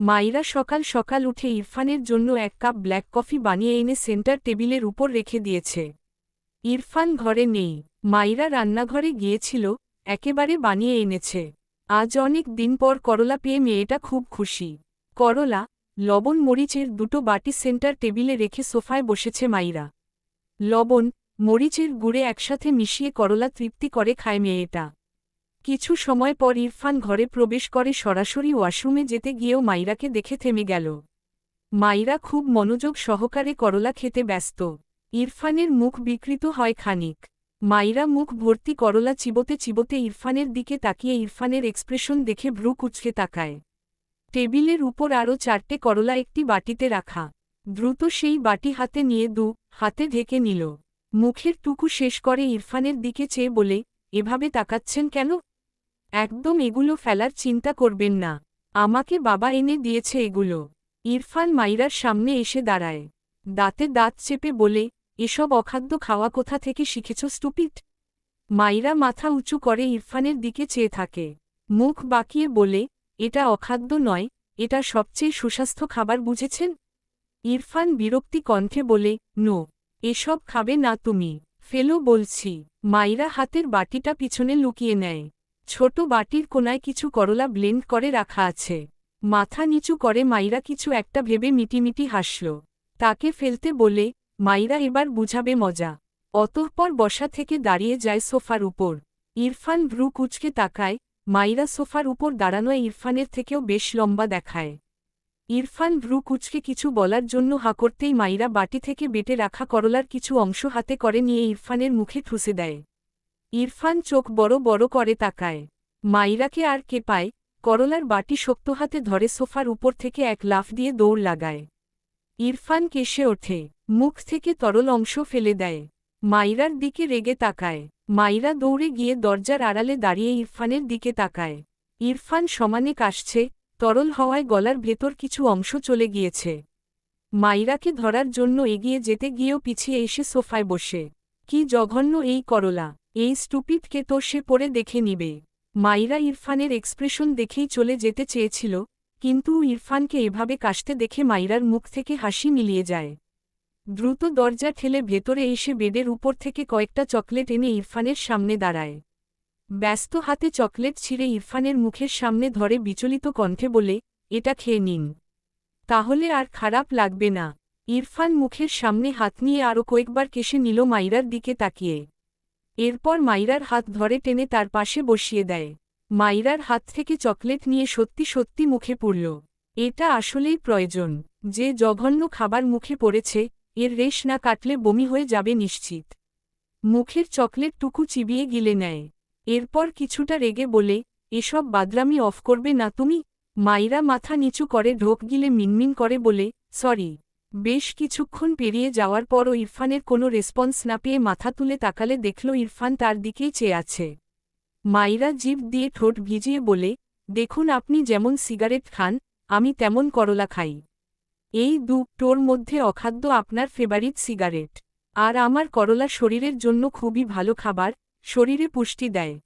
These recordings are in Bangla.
মাইরা সকাল সকাল উঠে ইরফানের জন্য এক কাপ ব্ল্যাক কফি বানিয়ে এনে সেন্টার টেবিলের উপর রেখে দিয়েছে। ইরফান ঘরে নেই। মাইরা রান্নাঘরে গিয়েছিল, একেবারে বানিয়ে এনেছে। আজ অনেক দিন পর করলা পেয়ে মেয়েটা খুব খুশি। করলা, লবণ, মরিচের দুটো বাটি সেন্টার টেবিলে রেখে সোফায় বসেছে মাইরা। লবণ, মরিচের গুড়ে একসাথে মিশিয়ে করলা তৃপ্তি করে খায় মেয়েটা। কিছু সময় পর ইরফান ঘরে প্রবেশ করে সরাসরি ওয়াশরুমে যেতে গিয়েও মাইরাকে দেখে থেমে গেল। মাইরা খুব মনোযোগ সহকারে করলা খেতে ব্যস্ত। ইরফানের মুখ বিকৃত হয় খানিক। মাইরা মুখ ভর্তি করলা চিবোতে চিবোতে ইরফানের দিকে তাকিয়ে ইরফানের এক্সপ্রেশন দেখে ভ্রু কুচকে তাকায়। টেবিলের উপর আরও চারটে করলা একটি বাটিতে রাখা। দ্রুত সেই বাটি হাতে নিয়ে দু হাতে ঢেকে নিল। মুখের টুকু শেষ করে ইরফানের দিকে চেয়ে বলে, এভাবে তাকাচ্ছেন কেন? একদম এগুলো ফেলার চিন্তা করবেন না। আমাকে বাবা এনে দিয়েছে এগুলো। ইরফান মাইরার সামনে এসে দাঁড়ায়। দাঁতে দাঁত চেপে বলে, এসব অখাদ্য খাওয়া কোথা থেকে শিখেছ স্টুপিট মাইরা মাথা উঁচু করে ইরফানের দিকে চেয়ে থাকে। মুখ বাঁকিয়ে বলে, এটা অখাদ্য নয়, এটা সবচেয়ে সুস্বাস্থ্য খাবার, বুঝেছেন? ইরফান বিরক্তি কণ্ঠে বলে, নো, এসব খাবে না তুমি। ফেলো বলছি। মাইরা হাতের বাটিটা পিছনে লুকিয়ে নেয়। ছোট বাটির কোনায় কিছু করলা ব্লেন্ড করে রাখা আছে। মাথা নিচু করে মাইরা কিছু একটা ভেবে মিটিমিটি হাসল। তাকে ফেলতে বলে, মাইরা এবার বুঝাবে মজা। অতঃপর বসা থেকে দাঁড়িয়ে যায় সোফার উপর। ইরফান ভ্রু কুচকে তাকায়। মাইরা সোফার উপর দাঁড়ানো ইরফানের থেকেও বেশ লম্বা দেখায়। ইরফান ভ্রু কুচকে কিছু বলার জন্য হা করতেই মাইরা বাটি থেকে বেটে রাখা করলার কিছু অংশ হাতে করে নিয়ে ইরফানের মুখে ঠুসে দেয়। ইরফান চোখ বড় বড় করে তাকায়। মাইরাকে আর কে পায়? করলার বাটি শক্ত হাতে ধরে সোফার উপর থেকে এক লাফ দিয়ে দৌড় লাগায়। ইরফান কেসে ওঠে, মুখ থেকে তরল অংশ ফেলে দেয়। মাইরার দিকে রেগে তাকায়। মাইরা দৌড়ে গিয়ে দরজার আড়ালে দাঁড়িয়ে ইরফানের দিকে তাকায়। ইরফান সমানে কাশছে, তরল হওয়ায় গলার ভেতর কিছু অংশ চলে গিয়েছে। মাইরাকে ধরার জন্য এগিয়ে যেতে গিয়েও পিছিয়ে এসে সোফায় বসে। কি জঘন্য এই করলা। এই স্টুপিডকে তো সে পরে দেখে নিবে। মাইরা ইরফানের এক্সপ্রেশন দেখেই চলে যেতে চেয়েছিল, কিন্তু ইরফানকে এভাবে কাশতে দেখে মাইরার মুখ থেকে হাসি মিলিয়ে যায়। দ্রুত দরজা ঠেলে ভেতরে এসে বেডের উপর থেকে কয়েকটা চকলেট এনে ইরফানের সামনে দাঁড়ায়। ব্যস্ত হাতে চকলেট ছিঁড়ে ইরফানের মুখের সামনে ধরে বিচলিত কণ্ঠে বলে, এটা খেয়ে নিন। তাহলে আর খারাপ লাগবে না। ইরফান মুখের সামনে হাত নিয়ে আরও কয়েকবার কেসে নিল মাইরার দিকে তাকিয়ে। এরপর মাইরার হাত ধরে টেনে তার পাশে বসিয়ে দেয়। মাইরার হাত থেকে চকলেট নিয়ে সত্যি সত্যি মুখে পড়ল। এটা আসলেই প্রয়োজন, যে জঘন্য খাবার মুখে পড়েছে, এর রেশ না কাটলে বমি হয়ে যাবে নিশ্চিত। মুখের চকলেট টুকু চিবিয়ে গিলে নেয়। এরপর কিছুটা রেগে বলে, এসব বাদরামি অফ করবে না তুমি? মাইরা মাথা নিচু করে ঢোক গিলে মিনমিন করে বলে, সরি। বেশ কিছুক্ষণ পেরিয়ে যাওয়ার পরও ইরফানের কোনো রেসপন্স না পেয়ে মাথা তুলে তাকালে দেখল ইরফান তার দিকেই চেয়ে আছে। মাইরা জিভ দিয়ে ঠোঁট ভিজিয়ে বলে, দেখুন আপনি যেমন সিগারেট খান, আমি তেমন করলা খাই। এই দুটোর মধ্যে অখাদ্য আপনার ফেভারিট সিগারেট। আর আমার করলা শরীরের জন্য খুবই ভালো খাবার, শরীরে পুষ্টি দেয়।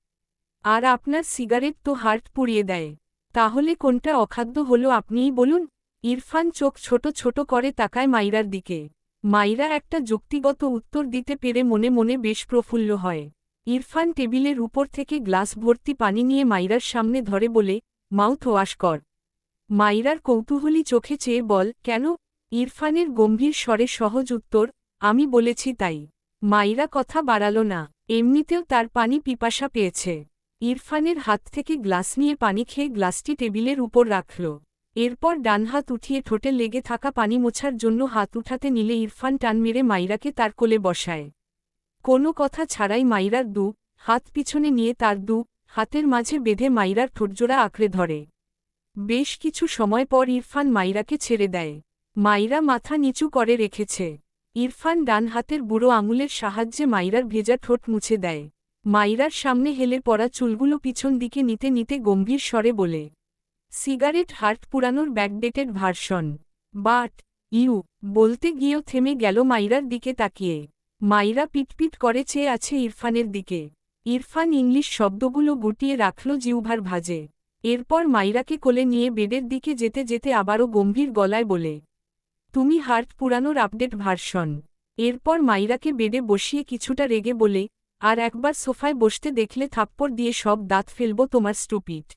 আর আপনার সিগারেট তো হার্ট পুড়িয়ে দেয়। তাহলে কোনটা অখাদ্য হলো আপনিই বলুন। ইরফান চোখ ছোট ছোট করে তাকায় মাইরার দিকে। মাইরা একটা যুক্তিগত উত্তর দিতে পেরে মনে মনে বেশ প্রফুল্ল হয়। ইরফান টেবিলের উপর থেকে গ্লাস ভর্তি পানি নিয়ে মাইরার সামনে ধরে বলে, মাউথ ওয়াশ কর। মাইরার কৌতূহলী চোখে চেয়ে বল, কেন? ইরফানের গম্ভীর স্বরে সহজ উত্তর, আমি বলেছি তাই। মাইরা কথা বাড়াল না, এমনিতেও তার পানি পিপাসা পেয়েছে। ইরফানের হাত থেকে গ্লাস নিয়ে পানি খেয়ে গ্লাসটি টেবিলের উপর রাখল। এরপর ডান হাত উঠিয়ে ঠোঁটে লেগে থাকা পানি মোছার জন্য হাত উঠাতে নিলে ইরফান টান মেরে মাইরাকে তার কোলে বসায়। কোনো কথা ছাড়াই মাইরার দু হাত পিছনে নিয়ে তার দু হাতের মাঝে বেঁধে মাইরার ঠোঁটজোড়া আঁকড়ে ধরে। বেশ কিছু সময় পর ইরফান মাইরাকে ছেড়ে দেয়। মাইরা মাথা নিচু করে রেখেছে। ইরফান ডান হাতের বুড়ো আঙুলের সাহায্যে মাইরার ভেজা ঠোঁট মুছে দেয়। মাইরার সামনে হেলে পড়া চুলগুলো পিছন দিকে নিতে নিতে গম্ভীর স্বরে বলে সিগারেট হার্ট পুরানোর ব্যাকডেটেড ভার্সন বাট, ইউ, বলতে গিয়েও থেমে গেল মাইরার দিকে তাকিয়ে। মাইরা পিটপিট করে চেয়ে আছে ইরফানের দিকে। ইরফান ইংলিশ শব্দগুলো গুটিয়ে রাখল জিউভার ভাজে। এরপর মাইরাকে কোলে নিয়ে বেডের দিকে যেতে যেতে আবারও গম্ভীর গলায় বলে, তুমি হার্ট পুরানোর আপডেট ভার্সন এরপর মাইরাকে বেডে বসিয়ে কিছুটা রেগে বলে, আর একবার সোফায় বসতে দেখলে থাপ্পড় দিয়ে সব দাঁত ফেলব তোমার স্টুপিট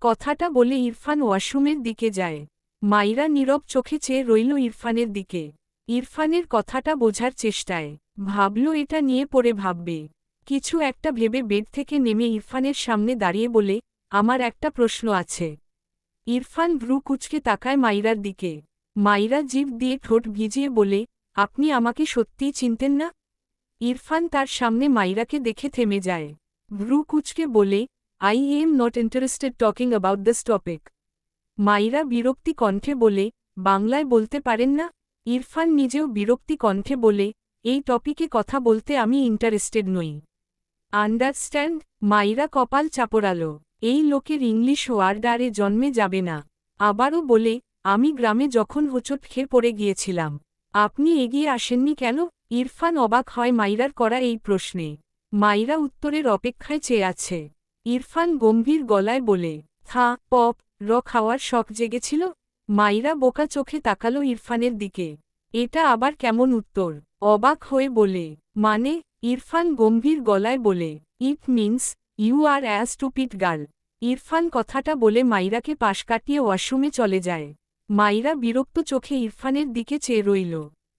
কথাটা বলে ইরফান ওয়াশরুমের দিকে যায়। মাইরা নীরব চোখে চেয়ে রইল ইরফানের দিকে। ইরফানের কথাটা বোঝার চেষ্টায়। ভাবল এটা নিয়ে পড়ে ভাববে। কিছু একটা ভেবে বেড থেকে নেমে ইরফানের সামনে দাঁড়িয়ে বলে, আমার একটা প্রশ্ন আছে। ইরফান ভ্রু কুচকে তাকায় মাইরার দিকে। মাইরা জিভ দিয়ে ঠোঁট ভিজিয়ে বলে, আপনি আমাকে সত্যিই চিনতেন না? ইরফান তার সামনে মাইরাকে দেখে থেমে যায়। ভ্রু কুচকে বলে I am not interested talking about this topic Maira বিরক্তি কণ্ঠে বলে, বাংলায় বলতে পারেন না? ইরফান নিজেও বিরক্তি কণ্ঠে বলে, এই টপিকে কথা বলতে আমি ইন্টারেস্টেড নই। আন্ডারস্ট্যান্ড মাইরা কপাল চাপড়ালো, এই লোকের ইংলিশ ওয়ার্ড আরে জন্মে যাবে না। আবারও বলে, আমি গ্রামে যখন হোঁচট খেয়ে পড়ে গিয়েছিলাম, আপনি এগিয়ে আসেননি কেন? ইরফান অবাক হয় মাইরার করা এই প্রশ্নে। মাইরা উত্তরের অপেক্ষায় চেয়ে আছে। ইরফান গম্ভীর গলায় বলে, থা, পপ, র খাওয়ার শখ জেগেছিল? মাইরা বোকা চোখে তাকালো ইরফানের দিকে। এটা আবার কেমন উত্তর? অবাক হয়ে বলে মানে? ইরফান গম্ভীর গলায় বলে, it means you are as stupid girl. Irfan কথাটা বলে মাইরাকে পাশ কাটিয়ে ওয়াশরুমে চলে যায়। মাইরা বিরক্ত চোখে ইরফানের দিকে চেয়ে রইল।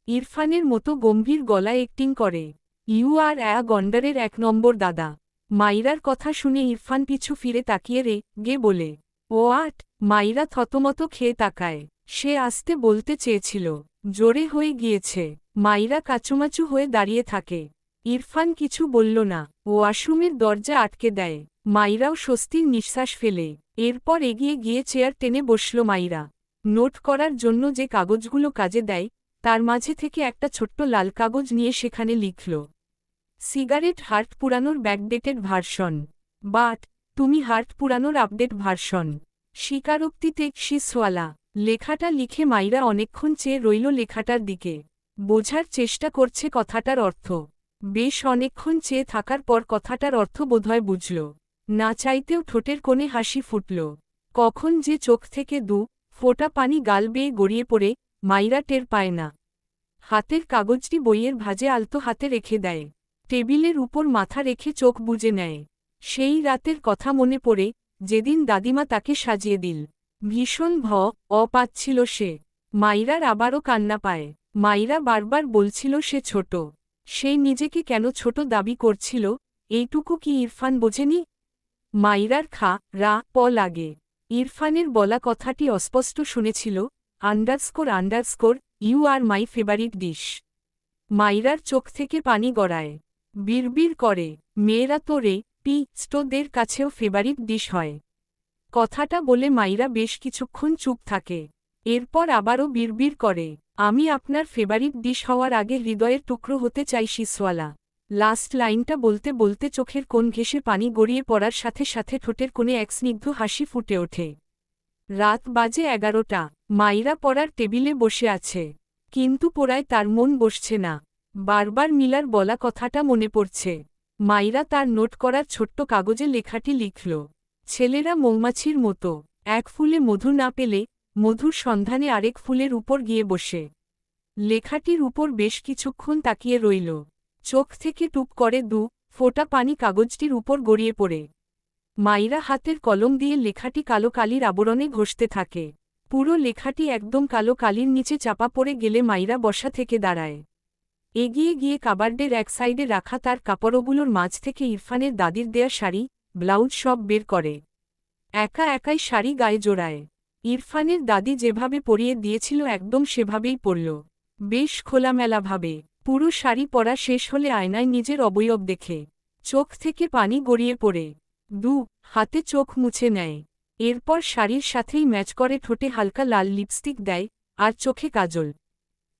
ইরফানের মতো গম্ভীর গলায় একটিং করে, ইউ আর অ্যা গন্ডারের এক নম্বর দাদা। মাইরার কথা শুনে ইরফান পিছু ফিরে তাকিয়ে রে, গে বলে, ও আট, মাইরা থতমত খেয়ে তাকায়। সে আসতে বলতে চেয়েছিল, জোরে হয়ে গিয়েছে, মাইরা কাচুমাচু হয়ে দাঁড়িয়ে থাকে। ইরফান কিছু বলল না ওয়াশরুমের দরজা আটকে দেয়। মাইরাও স্বস্তির নিঃশ্বাস ফেলে। এরপর এগিয়ে গিয়ে চেয়ার টেনে বসল মাইরা। নোট করার জন্য যে কাগজগুলো কাজে দেয়, তার মাঝে থেকে একটা ছোট্ট লাল কাগজ নিয়ে সেখানে লিখল সিগারেট হার্ট পুরানোর ব্যাকডেটেড ভার্সন। বাট, তুমি হার্ট পুরানোর আপডেট ভার্সন। স্বীকারোক্তিতে টেকশিসওয়ালা লেখাটা লিখে মাইরা অনেকক্ষণ চেয়ে রইল লেখাটার দিকে। বোঝার চেষ্টা করছে কথাটার অর্থ। বেশ অনেকক্ষণ চেয়ে থাকার পর কথাটার অর্থ বোধহয় বুঝল। না চাইতেও ঠোঁটের কোণে হাসি ফুটল। কখন যে চোখ থেকে দু ফোঁটা পানি গাল বেয়ে গড়িয়ে পড়ে, মাইরা টের পায় না। হাতের কাগজটি বইয়ের ভাজে আলতো হাতে রেখে দেয়। টেবিলের উপর মাথা রেখে চোখ বুজে নেয়। সেই রাতের কথা মনে পড়ে, যেদিন দাদিমা তাকে সাজিয়ে দিল। ভীষণ ভ অ পাচ্ছিল সে। মাইরার আবারও কান্না পায়। মাইরা বারবার বলছিল সে ছোট। সেই নিজেকে কেন ছোট দাবি করছিল, এইটুকু কি ইরফান বোঝেনি? মাইরার খা, রা, প লাগে। ইরফানের বলা কথাটি অস্পষ্ট শুনেছিল, underscore underscore, you are my favourite dish. মাইরার চোখ থেকে পানি গড়ায়। বিড়বিড় করে, মেয়েরা তো রে পি স্টোদের কাছেও ফেভারিট ডিশ হয়। কথাটা বলে মাইরা বেশ কিছুক্ষণ চুপ থাকে। এরপর আবারও বিড়বিড় করে, আমি আপনার ফেভারিট ডিশ হওয়ার আগে হৃদয়ের টুকরো হতে চাই শিসওয়ালা লাস্ট লাইনটা বলতে বলতে চোখের কোণ ঘেসে পানি গড়িয়ে পড়ার সাথে সাথে ঠোঁটের কোণে এক স্নিগ্ধ হাসি ফুটে ওঠে। রাত বাজে এগারোটা। মাইরা পড়ার টেবিলে বসে আছে। কিন্তু পোড়ায় তার মন বসছে না। বারবার মিলার বলা কথাটা মনে পড়ছে। মাইরা তার নোট করার ছোট্ট কাগজে লেখাটি লিখল। ছেলেরা মৌমাছির মতো, এক ফুলে মধু না পেলে মধুর সন্ধানে আরেক ফুলের উপর গিয়ে বসে। লেখাটির উপর বেশ কিছুক্ষণ তাকিয়ে রইল। চোখ থেকে টুপ করে দু ফোটা পানি কাগজটির উপর গড়িয়ে পড়ে। মাইরা হাতের কলম দিয়ে লেখাটি কালো কালির আবরণে ঘষতে থাকে। পুরো লেখাটি একদম কালো কালির নিচে চাপা পড়ে গেলে মাইরা বসা থেকে দাঁড়ায়। এগিয়ে গিয়ে কাবার্ডের এক সাইডে রাখা তার কাপড়গুলোর মাঝ থেকে ইরফানের দাদির দেয়া শাড়ি, ব্লাউজ সব বের করে। একা একাই শাড়ি গায়ে জোড়ায়। ইরফানের দাদি যেভাবে পরিয়ে দিয়েছিল একদম সেভাবেই পড়ল বেশ খোলামেলাভাবে। পুরো শাড়ি পরা শেষ হলে আয়নায় নিজের অবয়ব দেখে। চোখ থেকে পানি গড়িয়ে পড়ে। দু, হাতে চোখ মুছে নেয়। এরপর শাড়ির সাথেই ম্যাচ করে ঠোঁটে হালকা লাল লিপস্টিক দেয়, আর চোখে কাজল।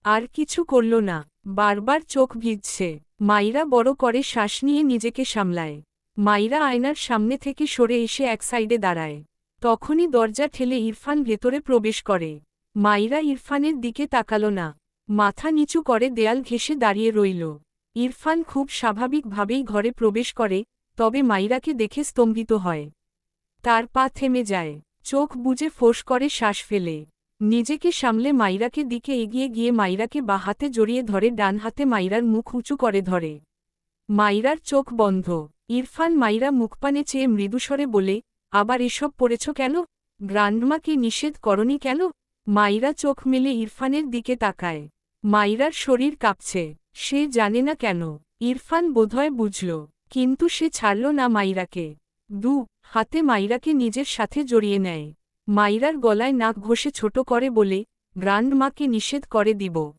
আর কিছু করল না। বারবার চোখ ভিজছে। মাইরা বড় করে শ্বাস নিয়ে নিজেকে সামলায়। মাইরা আয়নার সামনে থেকে সরে এসে এক সাইডে দাঁড়ায়। তখনই দরজা ঠেলে ইরফান ভেতরে প্রবেশ করে। মাইরা ইরফানের দিকে তাকাল না। মাথা নিচু করে দেয়াল ঘেসে দাঁড়িয়ে রইল। ইরফান খুব স্বাভাবিকভাবেই ঘরে প্রবেশ করে, তবে মাইরাকে দেখে স্তম্ভিত হয়। তার পা থেমে যায়। চোখ বুজে ফোঁস করে শ্বাস ফেলে। নিজেকে সামলে মাইরাকে দিকে এগিয়ে গিয়ে মাইরাকে বা হাতে জড়িয়ে ধরে, ডান হাতে মাইরার মুখ উঁচু করে ধরে। মাইরার চোখ বন্ধ। ইরফান মাইরা মুখপানে চেয়ে মৃদুস্বরে বলে, আবার এসব পড়েছ কেন? গ্রান্ডমাকে নিষেধ করনি কেন? মাইরা চোখ মেলে ইরফানের দিকে তাকায়। মাইরার শরীর কাঁপছে। সে জানে না কেন। ইরফান বোধহয় বুঝল, কিন্তু সে ছাড়ল না মাইরাকে। দু, হাতে মাইরাকে নিজের সাথে জড়িয়ে নেয়। মাইরার গলায় নাক ঘষে ছোট করে বলে গ্রান্ডমাকে নিষেধ করে দিব।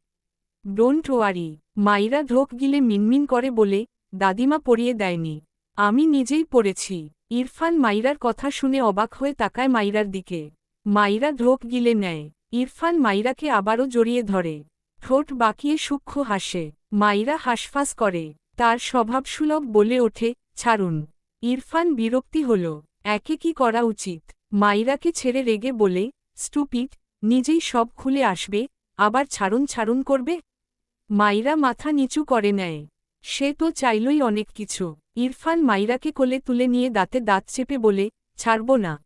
Don't worry. মাইরা ঢোক গিলে মিনমিন করে বলে, দাদিমা পড়িয়ে দেয়নি। আমি নিজেই পড়েছি। ইরফান মাইরার কথা শুনে অবাক হয়ে তাকায় মাইরার দিকে। মাইরা ঢোক গিলে নেয়। ইরফান মাইরাকে আবারও জড়িয়ে ধরে। ঠোঁট বাকিয়ে সূক্ষ্ম হাসে। মাইরা হাসফাস করে। তার স্বভাবসুলভ বলে ওঠে, ছাড়ুন। ইরফান বিরক্তি হল, একে কি করা উচিত? মাইরাকে ছেড়ে রেগে বলে স্টুপিট নিজেই সব খুলে আসবে, আবার ছাড়ুন ছাড়ুন করবে? মাইরা মাথা নিচু করে নেয়। সে তো চাইলই অনেক কিছু। ইরফান মাইরাকে কোলে তুলে নিয়ে দাঁতে দাঁত চেপে বলে, ছাড়ব না।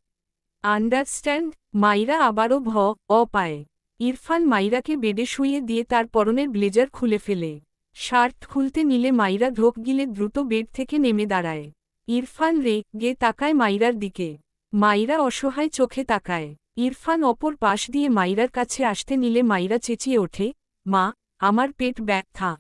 আন্ডারস্ট্যান্ড? মাইরা আবারও ভ, অ পায়। ইরফান মাইরাকে বেডে শুইয়ে দিয়ে তার পরনের ব্লেজার খুলে ফেলে। শার্ট খুলতে নিলে মাইরা ঢোক গিলে দ্রুত বেড থেকে নেমে দাঁড়ায়। ইরফান রে, গে তাকায় মাইরার দিকে। মাইরা অসহায় চোখে তাকায়। ইরফান অপর পাশ দিয়ে মাইরার কাছে আসতে নিলে মাইরা চেঁচিয়ে ওঠে, মা, আমার পেট ব্যথা।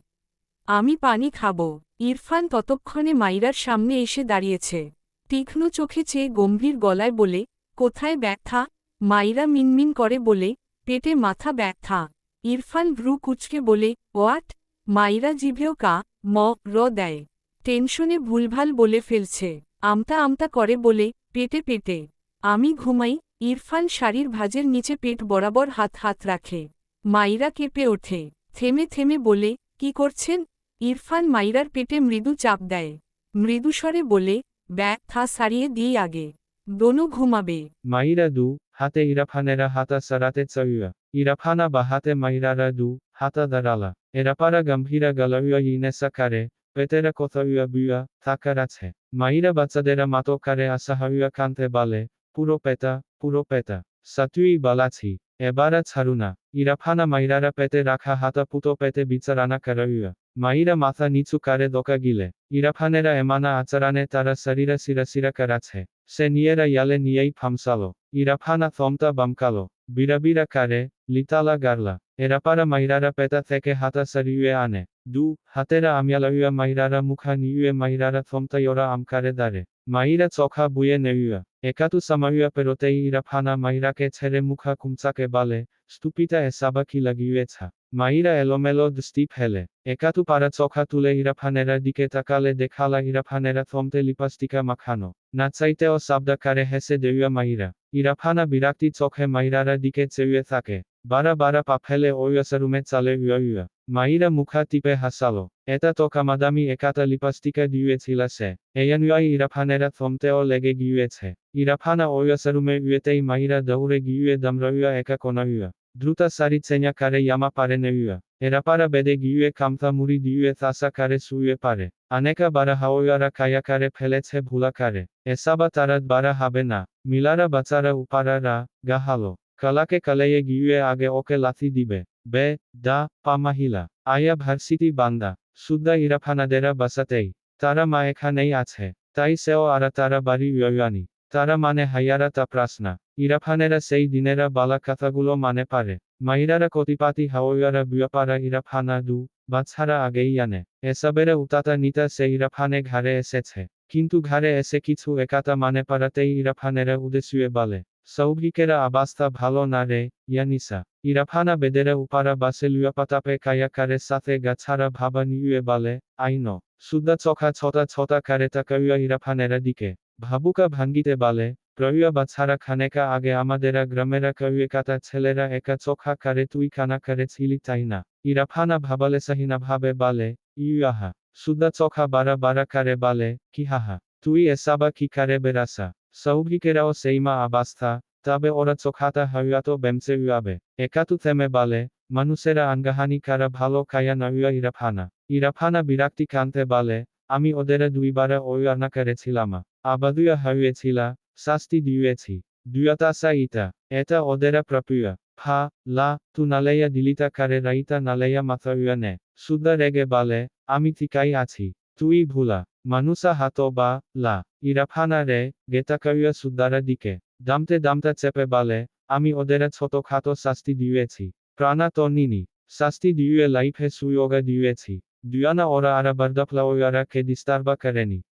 আমি পানি খাব। ইরফান ততক্ষণে মাইরার সামনে এসে দাঁড়িয়েছে। তীক্ষ্ণ চোখে চেয়ে গম্ভীর গলায় বলে, কোথায় ব্যথা? মাইরা মিনমিন করে বলে, পেটে মাথা ব্যথা। ইরফান ভ্রু কুচকে বলে ওয়াট মাইরা জিভেও কা, ম, র দেয়। টেনশনে ভুলভাল বলে ফেলছে। আমতা আমতা করে বলে পেটে পেটে। আমি ঘুমাই ইরফান শাড়ির ভাজের নিচে পেট বরাবর হাত হাত রাখে। মাইরা কেঁপে ওঠে। থেমে থেমে বলে কি করছেন? ইরফান মাইরার পেটে মৃদু চাপ দেয়। মৃদুস্বরে বলে ব্যথা সারিয়ে দিই আগে। দোনো ঘুমাবে। Maira du, hate irafanera hata sarate tsayua. Irafana bahate mairara দু হাতা darala. Erapara gambhira galauya inesa kare, পেটেরা কোথাউয়া বুয়া থাকার আছে মাইরা বাচ্চাদেরা মাতো কারে আসাহাউয়া কান্তে বালে পুরো পেতা পুরো পেতা সাতুই বালাছি এবারা ছাড়ুনা ইরাফানা মাইরারা পেতে রাখা হাতা পুতো পেতে বিচারানা কারাউয়া মাইরা মাথা নিচু কারে দোকা গিলে ইরাফানেরা এমানা আচারানে তারা শরীরা সিরাসিরা কারাছে সে নিয়েরা ইয়ালে নিয়েই ফামসালো ইরাফানা থমতা বামকালো বিরাবিরা কারে লিতালা গারলা এরাপারা মাইরারা পেতা থেকে হাতা সারিউয়ে আনে দু হাতেরা আময়ালাউয়া মাইরারা মুখা নিউয়ে মাইরারা থমতাইওরা আমকারে দারে মাইরা চোখা বুয়ে নেউয়া একাতু সামাউয়া পেরোতেই ইরাফানা মাইরাকে ছেড়ে মুখা কুমচাকে বালে স্তুপিতা এসাবা কি লাগিয়েছা মাইরা এলোমেলো দৃষ্টি ফেলে একাতু পারা চোখা তুলে ইরাফানেরা দিকে তাকালে দেখালা ইরাফানেরা থমতে লিপাস্টিকা মাখানো না চাইতেও সাবদাকারে হেসে দেউয়া মাইরা ইরাফানা বিরাক্তি চোখে মাইরারা দিকে চেয়ে থাকে Bara bara papele oiasarume tzale yoyua. Maira mukha tipe hasalo. Eta tokamadami ekata lipastika diuetz hilase. Eian yoi irapanera thomteo lege giuetze. Iraphana oiasarume yuetei maira daure giue damroyua eka konoyua. Druta sari tzenya kare yama pare neyua. Erapara bede giue kamtha muri diue thasa kare suye pare. Aneka bara haoyara kaya kare peletze bhula kare. Esaba tarat bara habena. Milara batara uparara, gahalo. কালাকে কালাইয়ে গিয়ে আগে ওকে লাথি দিবে। বে, দা, পা মাহিলা। আয়া ভার্সিটি বান্দা। সুদ্দা ইরাফানাদেরা বাসাতেই। তারা মা এখানেই আছে। তাই সেও আরা তারা বাড়ি ইয়য়ানি। তারা মানে হাইয়ারা তা প্রাসনা। ইরাফানেরা সেই দিনেরা বালা কথাগুলো মানে পারে। মাইরারা কতিপাতি হাওয়ারা বিয়াপারা ইরাফানা দু বাচ্চারা আগেই আনে। এসবেরা উতাতা নিতা সে ইরাফানে ঘাড়ে এসেছে। কিন্তু ঘাড়ে এসে কিছু একাতা মানে পারাতেই ইরাফানেরা উদেশুয়ে বলে। সৌভিকেরা আবাস্তা ভালো না রে, ইয়ানিসা। ইরাফানা বেদেরা উপারা বাসে লুয়াপাতাপে কায়া কারে সাথে গাছারা ভাবা নিউয়ে বলে, আইনো। সুদা চখা ছটা ছটা কারে তাকাইয়া ইরাফানেরা দিকে। ভাবুকা ভাঙ্গিতে বলে প্রয়া বাছারা খানেকা আগে আমাদেরা গ্রামেরা কয়ে কাতা ছেলেরা একা চোখা কারে তুই কানা কারে ছিলি তাই না। ইরাফানা ভাবালে সাহিনা ভাবে বালে, ইউয়াহা। সুদা চোখা বারা বারা কারে বালে কি হাহা তুই এসাবা কি কারে বেরাসা। সৌভিকেরাও সেইমা আবাস্থা তবে ওরা চোখাতা হইয়াতো বেমসে উয়াবে একাতু থেমে বালে মানুষেরা আনগাহানি কারা ভালো খায়া নইয়া ইরাফানা ইরাফানা বিরাক্তি কান্তে বালে আমি ওদেরা দুইবারে ওয়ানা করেছিলামা আবাদুয়া হইয়েছিলা শাস্তি দিয়েছি দুয়াতাসা ইতা এটা ওদেরা প্রপ্রিয়া ফা লা তু নালেয়া দিলিতা কারে রাইতা নালেয়া মাথাউয়া নে সুদা রেগে বালে আমি ঠিকাই আছি তুই ভুলা মানুষা হাত বা লা ইরাফানা রে গেতাকাউয়া সুদ্দারা দিকে দামতে দামতা চেপে বালে আমি ওদের ছোট খাটো শাস্তি দিয়েছি প্রাণা তো নিনি শাস্তি দিয়ে লাইফে সুয়োগা দিয়েছি দুয়ানা ওরা আরা বার্দাফ্লাওয়ারা কে দিস্তারবা করেনি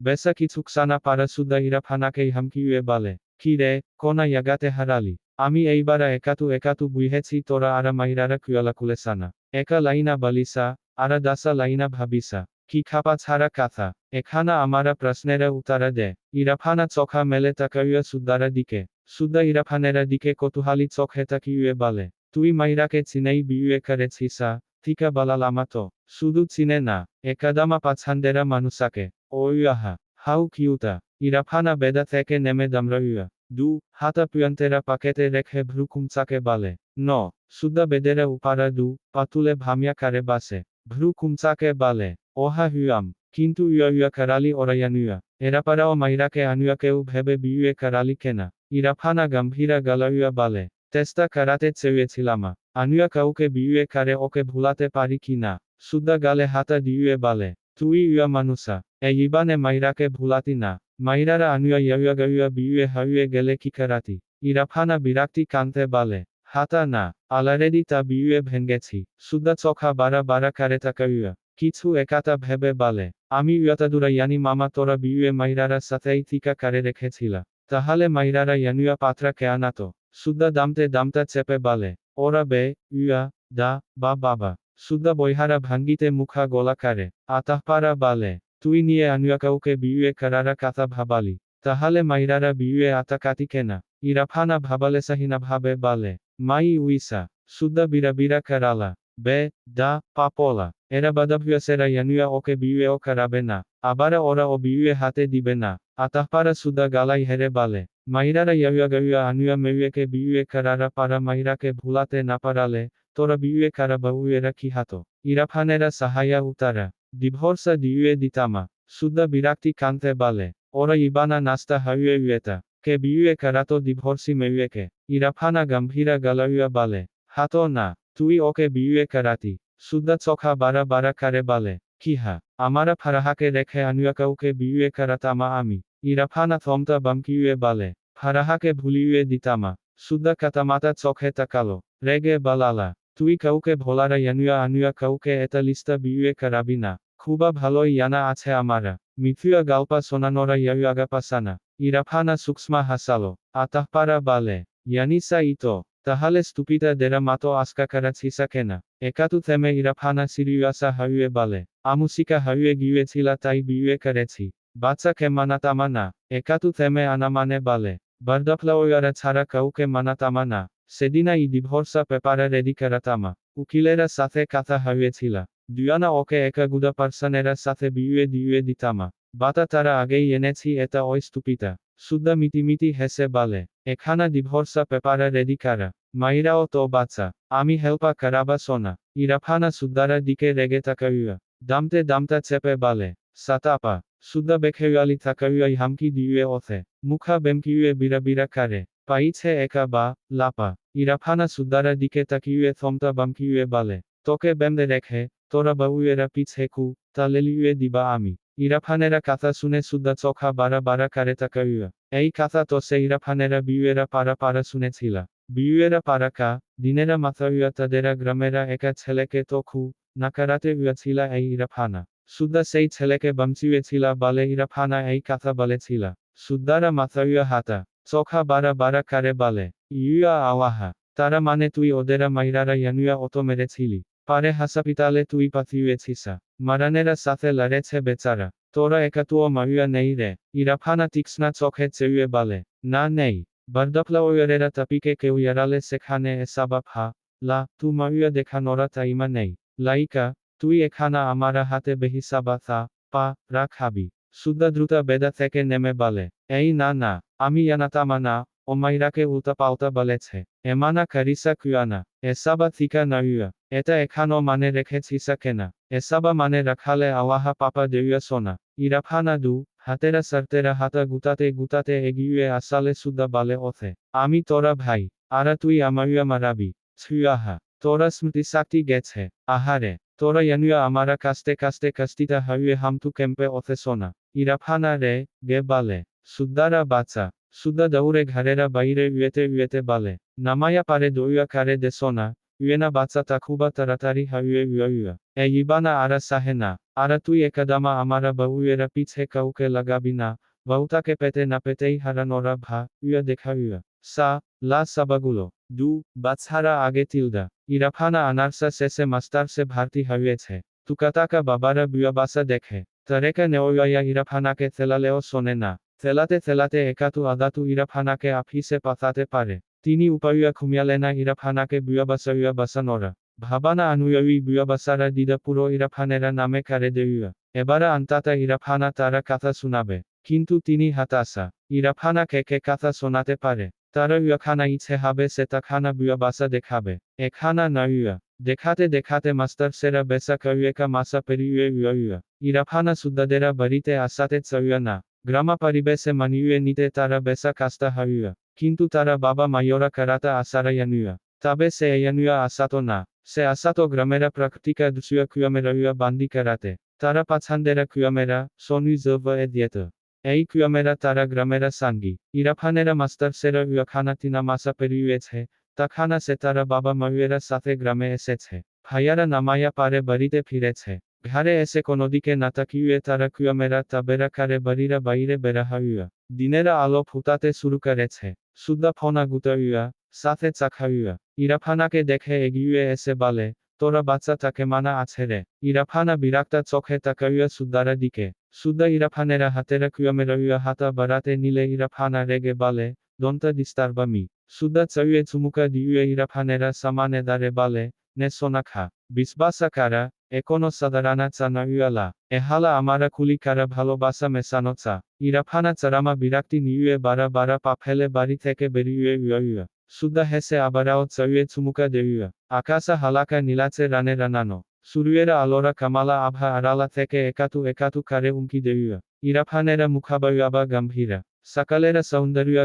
বেসা কিছুকসানা পারা সুদা ইরাফানাকে হামকিউয়ে বালে কি রে কোনা ইয়াগাতে হারালি আমি এইবারা একাতু একাতু বুঝেছি তোরা আরা মাইরারা কুয়ালা কুলেসানা একা লাইনা বালিসা আরা দাসা লাইনা ভাবিসা কি খাপা ছাড়া কাথা এখানা আমারা প্রশ্নেরা উতারা দে ইরাফানা চোখা মেলে তাকাইয়া সুদারা দিকে সুদা ইরাফানেরা দিকে কতুহালি চোখে তাকিয়ে বালে তুই মাইরাকে চিনেই বিয়ে করেছিসা থিকা বালালামা তো শুধু চিনে না একাদামা পাছান্দেরা মানুষাকে ওয়াহা হাউ কিউতা ইরাফানা বেদা থেকে নেমে দামরাইয়া দু হাতা পিয়ন্তেরা পাকেতে রেখে ভ্রু কুমচাকে বালে ন সুদা বেদেরা উপারা দু পাতুলে ভামিয়া কারে বাসে ভ্রু কুমচাকে বালে ওহা হুয়াম কিন্তু ইয়া ইয়া কারালি ওরায়ানুয়া এরাপারাও মাইরাকে আনুয়াকেও ভেবে বিয়ে কারালি কেনা ইরাফানা গম্ভীরা গালাইয়া বালে তেস্তা কারাতে চেয়েছিলামা আনুয়া কাউকে বিয়ে কারে ওকে ভুলাতে পারি কি না সুদা গালে হাতা দিউয়ে বালে তুই ইয়া মানুষা, এ ইবানে মাইরাকে ভুলাতি না। মাইরারা আনুয়া ইয়া গাইয়া বিয়ে হাইয়ে গেলে কি কারাতি? ইরাফানা বিরাক্তি কান্তে বালে, হাতা না, আলারেডি তা বিয়ে ভেঙ্গেছি। সুদা চোখা বারা বারা কারে তাকাইয়া কিছু একাতা ভেবে বালে। আমি ইয়াতাদুরা ইয়ানি মামা তোরা বিয়ে মাইরারা সাথেই থিকা কারে রেখেছিলা। তাহলে মাইরারা ইয়ানুয়া পাত্রা কে আনাতো? সুদা দামতে দামতা চেপে বালে, ওরা বে, ইয়া, দা, বা, বাবা। সুদা বইহারা ভাঙ্গিতে মুখা গোলা কারে। আতাহপারা বালে, তুই নিয়ে আনুয়া কাউকে বিয়ে কারারা কাতা ভাবালি। তাহলে মাইরারা বিয়ে আতাকাতি কেনা। ইরাফানা ভাবালে সাহিনা ভাবে বালে। মাই উইসা, সুদা বিরা বিরা কারালা। বে, দা, পাপোলা। এরা বাদাভিয়াসেরা ইয়ানুয়া ওকে বিয়ে ও কারাবে না। আবারা ওরা ও বিয়ে হাতে দিবে না। আতাহপারা সুদা গালাই হেরে বালে। মাইরারা ইয়াউয়া গাউয়া আনুয়া মেউয়েকে বিয়ে কারারা পারা মাইরাকে ভুলাতে না পারালে তোরা বিয়ে কারা বাউয়েরা কি হাতো ইরাফানেরা সাহায়া উতারা ডিভোর্সা দিউয়ে দিতামা সুদা বিরাক্তি কান্তে বালে ওরা ইবানা নাস্তা হাউয়ে উয়েতা কে বিয়ে কারাতো ডিভোর্সি মেউয়েকে ইরাফানা গম্ভীরা গালাউয়া বালে হাতো না তুই ওকে বিয়ে কারাতি সুদা চোখা বারা বারা কারে বালে কি হা আমারা ফারাহাকে রেখে আনুয়া কাউকে বিয়ে কারাতামা আমি ইরাফানা থমতা বামকিউয়ে বালে ফারাহাকে ভুলিয়ে দিতামা সুদা কাতামাতা চোখে তাকালো রেগে বালালা তুই কাউকে ভোলারা ইয়ানুয়া আনুয়া কাউকে এটা লিস্তা বিয়ে কারাবি না খুবা ভালোই ইয়ানা আছে আমারা মিথুয়া গালপা সোনানোরা ইয়াউয়াগা পাসানা ইরাফানা সুক্সমা হাসালো আতাহপারা বালে ইয়ানিসা ইতো তাহলে স্তূপিতা দেরা মাতো আস্কা কারা ছিসা কেনা একাতু থেমে ইরাফানা সিরিয়াসা হাউয়ে বালে আমুসিকা হাউয়ে গিয়েছিলা তাই বিয়ে করেছি বাচ্চা কে মানাতামা না একাতু থেমে আনা মানে বালে বার্দাফ্লাওয়ারা ছাড়া কাউকে মানাতামা না সেদিনা ই ডিভোর্সা রেডি করাতামা উকিলেরা সাথে কথা হয়েছিলা দুয়ানা ওকে একা গুদা পার্সনেরা সাথে বিয়ে দিয়ে দিতামা বাতা তারা আগেই এনেছি এটা ওই স্তূপিতা সুদা মিটিমিটি হেসে বালে এখানা ডিভোর্সা রেডি কারা মাইরাও তো বাচ্চা আমি হেল্পা কারাবা সোনা ইরাফানা সুদ্দারা দিকে রেগে তাকাইয়া দামতে দামতা চেপে বালে সাতাপা সুদা বেখেয়ালি থাকাইয়াই হামকি দিয়ে ওথে মুখা বেমকিউয়ে বিরা বিরা কারে পাইছে একা বা লাপা। ইরাফানা সুদ্দারা দিকে তাকিয়ে থমতা বামকিউয়ে বালে, তোকে বেমদে রেখে তোরা বাউয়েরা পিছে কু তালেলিউয়ে দিবা আমি। ইরাফানেরা কথা শুনে সুদা চোখা বারা বারা কারে তাকাইয়া এই কথা তো সে ইরাফানেরা বিউয়েরা পারা পারা শুনেছিলা বিউয়েরা পারা কা দিনেরা মাথাউয়া তাদেরা গ্রামেরা একা ছেলেকে তো খু নাকারাতে উয়াছিলা এই ইরাফানা সুদা সেই ছেলেকে বামচিয়েছিলা বালে ইরাফানা এই কথা বলেছিলা সুদ্দারা মাথাউয়া হাতা চোখা বারা বারা কারে বালে ইউয়া আওয়াহা তারা মানে তুই ওদেরা মাইরারা ইয়ানুয়া অতো মেরেছিলি পারে হাসাপিতালে তুই পাথিয়েছিসা মারানেরা সাথে লড়েছে বেচারা তোরা একাতুও মাউয়া নেই রে ইরাফানা তীক্ষ্ণা চোখে চেউয়ে বালে না নেই Bardapla oyorera tapike ke uyarale sekhane esaba pha, la, tu mauya দেখানোরা Taymiyyah নেই, লাইকা, তুই এখানা আমারা হাতে বেহিসাবা থা, পা, রা খাবি। দ্রুতা বেদা থেকে নেমে বলে, এই না না, আমি ইয়ানাতামা না, ও মাইরাকে উল্টা পাল্টা বলেছে, এমানা কারিসা কুয়ানা, এসাবা থিকা নাইয়া, এটা এখানো মানে রেখেছিসা কেনা, এসাবা মানে রাখালে আওয়াহা পাপা দেউয়া সোনা, ইরাফানা দু, হাতেরা সার্তেরা হাতা গুতাতে গুতাতে এগিয়ে আসালে সুদ্দা বলে ওথে, আমি তোরা ভাই, আরা তুই আমাইয়া মারাবি, ছুয়াহা, তোরা স্মৃতি শক্তি গেছে, আহারে, Τώρα Ιανουά αμάρα καστε καστε καστίτα χαύε χαμτου κέμπε οθεσόνα. Ιραπχάνα ρε, γε μπάλε. Σουδάρα μπάτσα. Σουδά νταούρε γαρέρα μπαΐρε ουέτε ουέτε μπάλε. Ναμάια πάρε ντοյուα καρέ δεσόνα. Uena batza takuba taratari haue ua ua. Egibana ara sahena. Ara tui ekadama amara ba uera pitz hekauke lagabina. Bautake pete na petei haranora bha, ua dekha ua. হারানোরা ভা, উয়া দেখা উয়া, সা, লা সাবাগুলো, দু, বাচ্চারা আগে তিলদা, ইরাফানা আনারসা শেষে মাস্টারসে ভারতি হয়েছে, তুকাতাকা বাবারা বুয়াবাসা দেখে, তারেকা নেওয়া ইরাফানাকে থেলালেও শোনে না, থেলাতে থেলাতে একাতু আদাতু ইরাফানাকে আফিসে পাতাতে পারে, তিনি উপায়ুয়া খুমিয়ালেনা ইরাফানাকে বুয়াবাসাউয়া বাসানোরা, ভাবানা আনুয়াই বুয়াবাসারা দিদা পুরো ইরাফানেরা নামে কারে দেউয়া, এবারা আন্তাতা ইরাফানা তারা কথা শুনাবে, কিন্তু তিনি হাতাসা, ইরাফানা কে কে কথা শোনাতে পারে, তারা উয়াখানা ইচ্ছে হবে সে তাখানা বুয়াবাসা দেখাবে, এখানা নয়ুয়া, দেখাতে দেখাতে মাস্টার সেরা বেসা কয়ুয়েকা মাসা পেরিয়ে উয়া ইরাফানা সুদ্দাদেরা বাড়িতে আসাতে চয়ুয়া না, গ্রামা পরিবেশে মানিয়ে নিতে তারা বেসা কাস্তা হইয়া, কিন্তু তারা বাবা মায়োরা কারাতা আসারা ইয়ানুয়া, তবে সে ইয়ানুয়া আসাতো না, সে আসাতো গ্রামেরা প্রাকৃতিকা দুসুয়া কুয়ামেরা বান্দি কারাতে, তারা পাছান্দেরা কুয়ামেরা, সোনু জব এ দিয়েত। এই কুয়ামেরা তারা গ্রামেরা সাঙ্গি, ইরাফানেরা মাস্টার সেরা উয়াখানা তিনা মাসা পেরিয়েছে, তাখানা সে তারা বাবা মায়েরা সাথে গ্রামে এসেছে, ভাইয়ারা নামায়া পারে বাড়িতে ফিরেছে, ঘরে এসে কোনোদিকে না তাকিয়ে তারা কুয়ামেরা তাবেরা কারে বাড়িরা বাইরে বেরা হইয়া, দিনেরা আলো ফুটাতে শুরু করেছে, সুদ্দা ফোনা গুতাইয়া, সাথে চাখাইয়া, ইরাফানাকে দেখে এগিয়ে এসে বলে, তোরা বাচ্চা তাকে মানা আছে রে, ইরাফানা বিরাক্তা চোখে তাকাইয়া সুদ্দারা দিকে, সুদ্দা ইরাফানেরা হাতেরা কুয়ামেরা হাতা বাড়াতে নিলে ইরাফানা রেগে বলে, দন্তা দিস্তারবা মি, সুদ্দা চউয়ে চুমুকা দিয়ে ইরাফানেরা সামানে দারে বলে, নে সোনা খা, বিশ্বাসা কারা, এখনও সাধারণা চা নইয়ালা, এহালা আমারা কুলি কারা ভালোবাসা মেশানো চা, ইরাফানা চারামা বিরাক্তি নিয়ে বারা বারা পা ফেলে বাড়ি থেকে বেরিয়ে উয়া Suda hese abara otzaue tsumuka deua. Akasa halaka nilatze rane ranano. Zuruera alora kamala abha arala teke ekatu ekatu kare unki deua. Irapanera mukhabayu aba gambhira.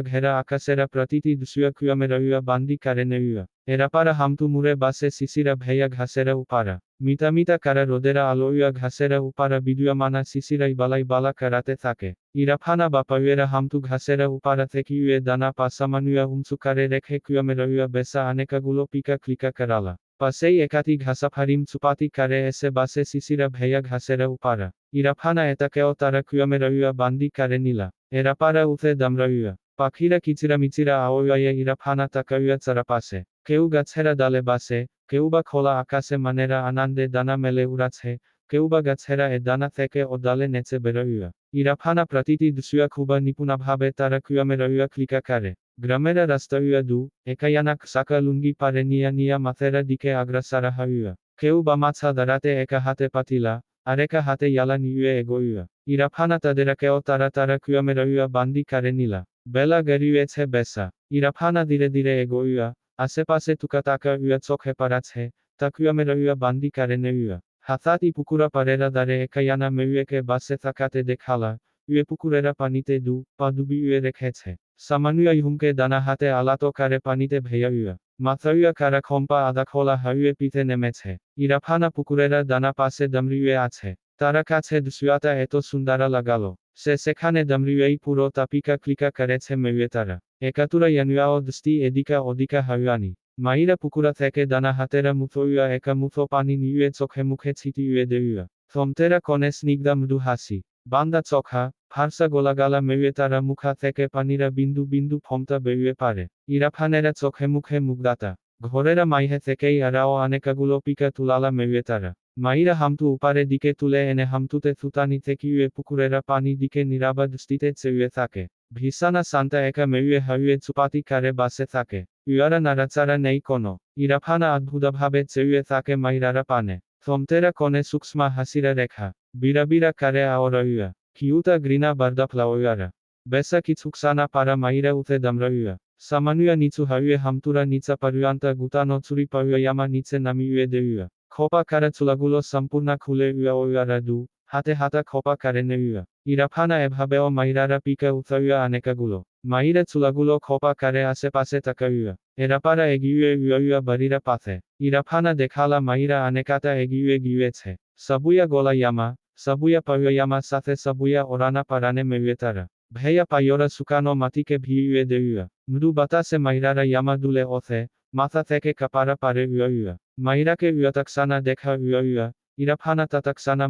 ঘেরা আকাশেরা প্রতিটি দুসুয়া কুয়ামেরুয়া বান্দি কারে নেউয়া, এরাপারা হামতু মুরে বাসে শিশিরা ভেয়া ঘাসেরা উপারা, মিতামিতা কারা রোদেরা আলোয়া ঘাসেরা উপারা বিদুয়া মানা শিশিরাই বালাই বালা কারাতে থাকে, ইরাফানা বাপাউয়েরা হামতু ঘাসেরা উপারা থেকে ইয়ে দানা পাসামানুয়া উমসুকারে রেখে কুয়ামেরুয়া বেসা অনেকাগুলো পিকা ক্লিকা কারালা। পাশেই একাতি ঘাসাফারিম চুপাতি কারে এসে বাসে শিশিরা ভেয়া ঘাসেরা উপারা, ইরাফানা এটাকেও তারা কুয়ামেরুয়া বান্দি কারে নিলা, এরাপারা উঠে দামরাইয়া, পাখিরা কিচিরা মিচিরা আওয়াইয়া ইরাফানা তাকাইয়া চারাপাশে, কেউ গাছেরা ডালে বাসে, কেউ বা খোলা আকাশে মানেরা আনন্দে দানা মেলে উড়াছে, কেউ বা গাছেরা এ দানা থেকে ও ডালে নেচে বেরোইয়া, ইরাফানা প্রতিটি দুসুয়া খুবা নিপুণভাবে তারা কুয়ামেরুয়া ক্লিকা কারে, গ্রামেরা রাস্তাইয়া দু, একায়ানাক সাকা লুঙ্গি পারে নিয়া নিয়া মাথেরা দিকে আগ্রাসারা হইয়া, কেউ বা মাছা দাঁড়াতে একা হাতে পাতিলা, আরেকা হাতে ইয়ালা নিয়ে এগোইয়া, ইরাফানা তাদেরকেও তারা তারা কুয়ামেরুয়া বান্দি কারে নিলা, বেলা গড়িয়েছে বেসা, ইরাফানা ধীরে ধীরে এগোইয়া, আশেপাশে তুকাতাকা উয়া চোখে পারাছে, তা কুয়ামেরুয়া বান্দি কারে নেউয়া, হাতাতি পুকুরা পারেরা দারে একায়ানা মেউয়েকে বাসে থাকাতে দেখালা, উয়ে পুকুরেরা পানিতে দু, পা ডুবিয়ে রেখেছে, সামানুয়া হুমকে দানা হাতে আলাতো কারে পানিতে ভেয়াইয়া, মাথাউয়া কারা খম্পা আদা খোলা হাইয়ে পিতে নেমেছে, ইরাফানা পুকুরেরা দানা পাশে দামরিয়ে আছে, তারা কাছে দুসুয়াতা এত সুন্দরা লাগালো, সে সেখানে দামরিয়েই পুরো তাপিকা ক্লিকা করেছে মেউয়ে তারা, একাতুরা ইয়ানুয়াও দৃষ্টি এদিকা ওদিকা হাইয়ানি, মাইরা পুকুরা থেকে দানা হাতেরা মুথোইয়া একা মুথো পানি নিউয়ে চোখে মুখে ছিটিউয়ে দেউয়া, থমতেরা কনে স্নিগ্ধা মৃদু হাসি, বান্দা চোখা, ফারসা গোলাগালা মেয়ে তারা মুখা থেকে পানিরা বিন্দু বিন্দু ফমতা বেরিয়ে পারে, ইরাফানেরা চোখে মুখে মুগদাতা, ঘরেরা মাইহে থেকেই আরাও অনেকাগুলো পিকা তুলালা মেয়ে তারা, মাইরা হামতু উপারে দিকে তুলে এনে হামতুতে থুতানি থেকে পুকুরেরা পানি দিকে নিরাবা দৃষ্টিতে চেয়ে থাকে, ভিসানা সান্তা একা মেরুয়ে হাউয়ে চুপাতি কারে বাসে থাকে। ইউয়ারা নাড়াচাড়া নেই কোনো। ইরাফানা অদ্ভুতভাবে চেউয়ে থাকে মাইরারা পানে। থমতেরা কনে সূক্ষ্মা হাসিরা রেখা। বিরাবিরা কারে আওরইয়া। Kiuta grina barda plauara. Besa kitsuksana para maire ute damrauya. Samanuya nitsu hauye hamtura nitsa paruanta gutano no tsuri pauya yama nitse nami ue. Kopa kara sampurna kule ua du, hate hata kopa karene ua. Irapana ebhabeo mairara pika utauya anekagulo. Maire tsulagulo kopa kare asepase pase. Erapara egiue ua barira pathe. Irapana dekhala maira anekata egiue giue. Sabuya gola yama, সাবুয়া গোলায়ামা সাবুয়া পাউয়ামা সাথে সাবুয়া ওরানা পারানে মেউয়ে তারা ভেয়া পাইয়রা শুকানো মাটিকে ভিউয়ে দেউয়া মৃদু বাতাসে মাইরারা ইয়ামা দুলে ওথে মাথা থেকে কাপারা পারে উয়া মাইরাকে উয়াতাকসানা দেখা উয়া ইরাফানা তাতাকসানা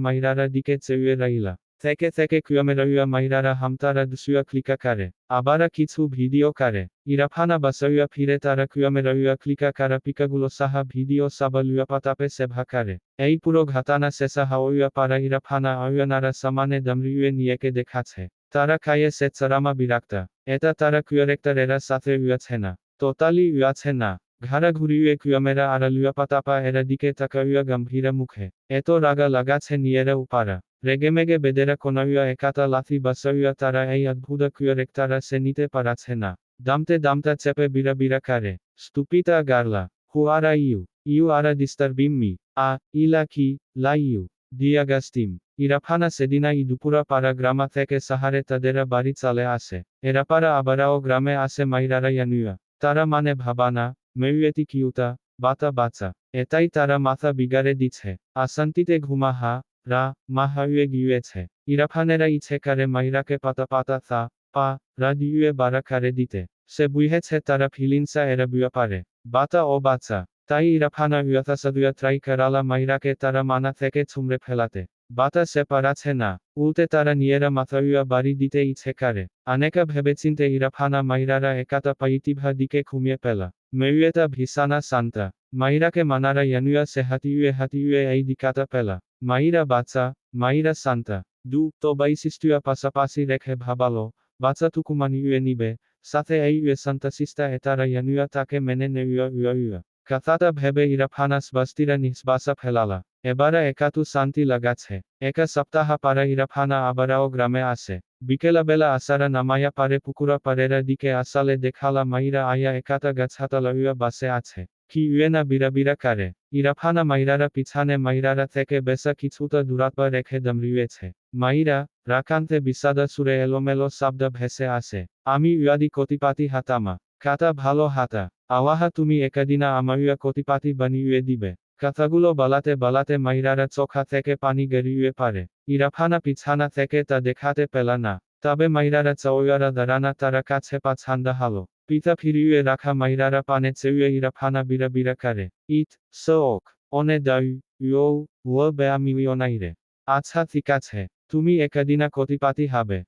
মাইরারা দিকে চেউয়ে রাইলা থেকে থেকে কুয়ামেরইয়া মাইরারা হামতারা দুসুয়া ক্লিকা কারে, আবারা কিছু ভিডিও কারে। ইরাফানা বাসইয়া ফিরে তারা কুয়ামেরইয়া ক্লিকা কারা পিকাগুলো সাহা ভিডিও সাবালুয়া পাতাপে সেভা কারে। এই পুরো ঘাতানা শেষা হাওয়া পারা ইরাফানা আয়নারা সমানে দমরিউয়ে নিয়েকে দেখাছে তারা খায়ে সে চরামা বিরাক্তা। এটা তারা কুয়ারেক্টারেরা সাথে উয়াছে না। তোতালি উয়াছে না। ঘাড়া ঘুরিয়ে কুয়ামেরা আড়ালুয়া পাতাপা এরা দিকে তাকাউয়া গম্ভীরা মুখে। এত রাগা লাগাছে নিয়েরা উপারা রেগেমেগে বেদেরা কোনাউয়া একাতা লাথি বাসাউয়া তারা এই অদ্ভুত কুয়ারেক্তারা সে নিতে পারাছে না দামতে দামতা চেপে বিরা বিরা কারে স্তুপিতা গারলা হুয়ারা ইউ ইউ আরা দিস্তার বিম্মি আ ইলা কি লা ইউ দিয়াগাস্তিম ইরাফানা সেদিনা ই দুপুরা পাড়া গ্রামা থেকে সাহারে তাদেরা বাড়ি চালে আসে এরাপারা আবারাও গ্রামে আসে মাইরারা ইয়ানুয়া তারা মানে ভাবানা মেউয়েতি কিউতা বাতা বাচা এটাই তারা মাথা বিগারে দিছে আসান্তিতে ঘুমা হা রা মা হাউয়ে গিয়েছে ইরাফানেরা ইচ্ছে কারে মাইরাকে পাতা পাতা থা পা রা দিউয়ে বারা কারে দিতে সে বুঝেছে তারা ফিলিংসা এরা বুয়া পারে বাতা ও বাচ্চা তাই ইরাফানা উয়াতা সাদুয়া ত্রাই কারালা মাইরাকে তারা মানা থেকে ছুমড়ে ফেলাতে বাতা সে পারাছে না উল্টে তারা নিয়েরা মাথাউয়া বাড়ি দিতে ইচ্ছে কারে আনেকা ভেবেচিন্তে ইরাফানা মাইরারা একাতা পাইতিভা দিকে ঘুমিয়ে পেলা মেউয়েতা ভিসানা সান্তা মাইরাকে মানারা ইয়ানুয়া সে হাতিউয়ে হাতিউয়ে এই দিকাতা পেলা মাইরা বাচ্চা মাইরা সান্তা দু তো বাইসিস্টুয়া পাশাপাশি রেখে ভাবালো বাচ্চা তুকুমানিউয়ে নিবে সাথে এই উয়ে সান্তাসিস্তা এতারা ইয়ানুয়া তাকে মেনে নেউয়া উয়া উয়া কথাটা ভেবে ইরাফানাস বাস্তিরা নিঃশ্বাসা ফেলালা এবারে একাতু শান্তি লাগাছে একা সপ্তাহ পারা ইরাফানা আবারাও গ্রামে আসে বিকেলাবেলা আসারা নামায়া পারে পুকুরা পারেরা দিকে আসালে দেখালা মাইরা আয়া একাতা গাছাতা লইয়া বাসে আছে কি উয়েনা বিরাবিরা কারে ইরাফানা মাইরারা পিছানে মাইরারা থেকে বেসা কিছুটা দূরাত্মা রেখে দমরিয়েছে মাইরা রাকান্তে বিষাদা সুরে এলোমেলো শব্দ ভেসে আসে আমি উয়াদি কতিপাতি হাতামা কাতা ভালো হাতা আওয়াহা তুমি একাদিনা আমাইয়া কতিপাতি বানিয়ে দিবে কথাগুলো বালাতে বালাতে মাইরারা চোখা থেকে পানি গড়িয়ে পারে ইরাফানা পিছানা থেকে তা দেখাতে পেলা না তবে মাইরারা চৌয়ারা দাঁড়ানা, তারা কাছে পা ছান্দা হালো। পিতা ফিরিয়ে রাখা মাইরারা পানে চেউয়ে ইরা ফানা বিরা বিরা কারে। ইট সক অনে দাউ ইউ ও রে আচ্ছা ঠিক আছে। তুমি একাদিনা কতিপাতি হবে।